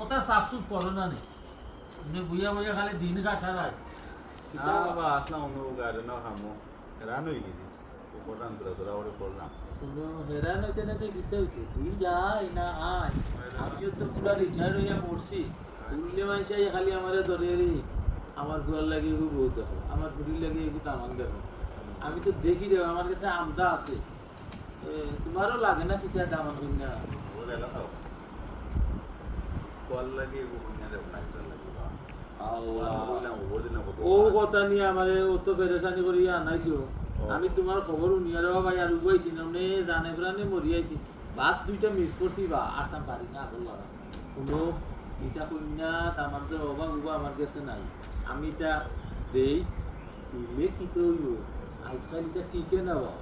ওটা সাফ সুফ করো না নে? এমনি বুঝা বুঝা খালি দিন কাটার আর. কোনো হেরান হইতে না গীতে হইতে তুই যাই না আয় আমিও তো পুরা রিটায়ার হইয়া মানুষ খালি আমার আমার গুয়ার লাগে দেখো। আমার ঘুরির লাগে তামান আমি তো দেখি রে আমার কাছে আমদা আছে। তোমারও লাগে না কিতা দামান. ও কথা নিয়ে আমার পেরেশানি করি আনাইছো। আমি তোমার খবর উনিয়া ভাই আর উবাইছি না জানে প্রাণে মরি বাস দুইটা মিস করছি বা আসাম পারি না আগল লাগা কোনো ইটা কন্যা তামার উবা আমার কাছে নাই। আমি এটা দেই দিলে কি কইব? আজকাল এটা টিকে না বা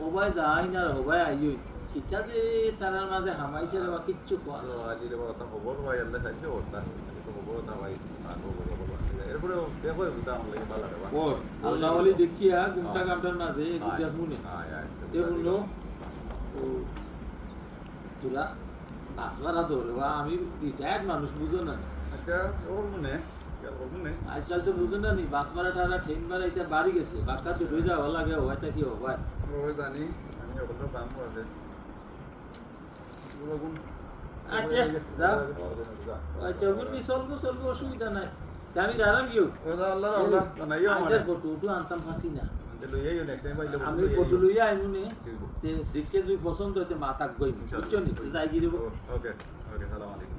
ওবাই যাই না হবাই আইই কিতা যে তারার মাঝে হামাইছে বা কিচ্ছু কোয়া তো আজি রে বড় খবর ভাই আল্লাহ সাহায্য করতা তো খবর তা ভাই আর খবর খবর এরপরে দেখো আমার লাগে ভালো রে ওর আল্লাহ ওলি দেখিয়া গুমটা কামটার মাঝে একটু দেখুন বলল ও তোরা বাস ভাড়া ধরবা আমি রিটায়ার্ড মানুষ বুঝো না আচ্ছা ওর মনে আজকাল তো বুঝো না বাস ভাড়া টাড়া ট্রেন ভাড়া এটা বাড়ি গেছে। বাসটা তো রয়ে যাওয়া লাগে হয়টা কি হবে ওই জানি আমি ওগুলো কাম করে আচ্ছা, যা। আচ্ছা চলবো চলবো অসুবিধা নাই। আমি দাঁড়াম কেউ আল্লাহ আল্লাহ নাইও ফটো উঠু আনতাম ফাঁসি না। আমি ফটো লইয়া আইমু নে। দেখে যদি পছন্দ হইতে মাতাক গই বুঝছ নি? যাই গিরিব ওকে ওকে সালাম আলাইকুম।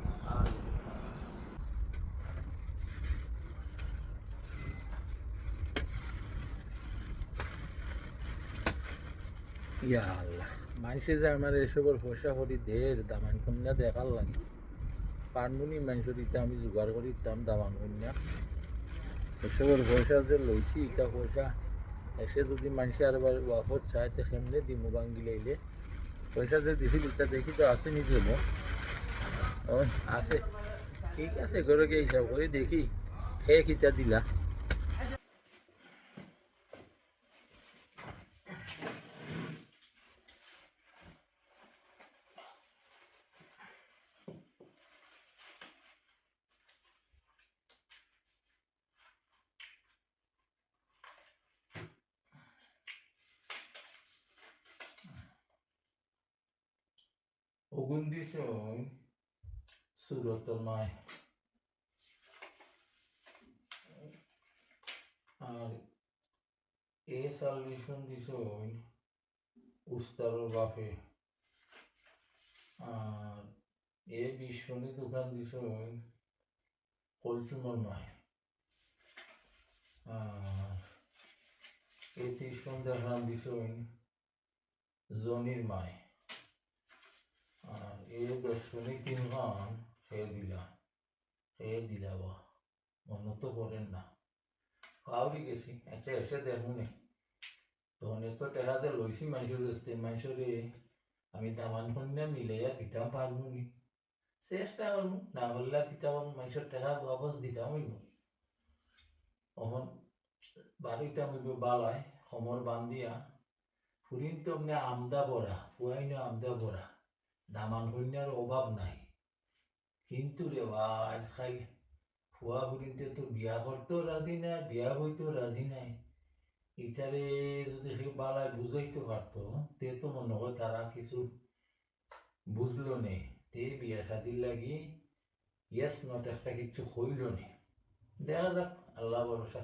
ইয়া আল্লাহ। মানুষে যে আমার এসবের পয়সা করি দের দামান কন্যা দেখার লাগে। পানমুনি মানুষের ইটা আমি জোগাড় করি দাম দামান কন্যা। এসবের পয়সা যে লইছি, ইটা পয়সা এসে যদি মানুষে আর এবার ওয়াফত চায়, তো কেমনে দিমু বাঙ্গি লাইলে? পয়সা যে দিছিল, ইটা দেখি তো আছে নি ও, আছে। ঠিক আছে, ঘরে গিয়ে হিসাব করে দেখি। খেয়ে কিটা দিলা? সুরত নয় আর এ চল্লিশ দিস উস্তারর বাপে আর এ বিশ্বনী দোকান দিস কলচুমর মায় আর এ তিরিশ দেখান দিস জনির মায় এই দর্শনী তিনখান খেয়ে দিলা খেয়ে দিলা বা, মনে তো করেন না। কাউরি গেছি একটা এসে দেখুন তখন এত টেকা যে লইছি মানুষের কাছে মানুষের আমি দামান কন্যা মিলাইয়া দিতাম পারব নি। চেষ্টা করব না হলে আর দিতাম মানুষের টেকা বাপস দিতাম হইব তখন বাড়িতে আমি বালায় সমর বান্ধিয়া। ফুরিন তো আমদা বড়া ফুয়াইনো আমদা বড়া দামান কন্যার অভাব নাই। কিন্তু রে আজ খাই ফুয়া ফুরিনতে তো বিয়া করতেও রাজি নাই, বিয়া হইতেও রাজি নাই। ইতারে যদি সেই বালায় বুঝাইতে পারতো তে তো মনে হয় তারা কিছু বুঝলো নে? তে বিয়া শাদির লাগি ইয়েস নট একটা কিছু হইল নে? দেখা যাক, আল্লাহ ভরসা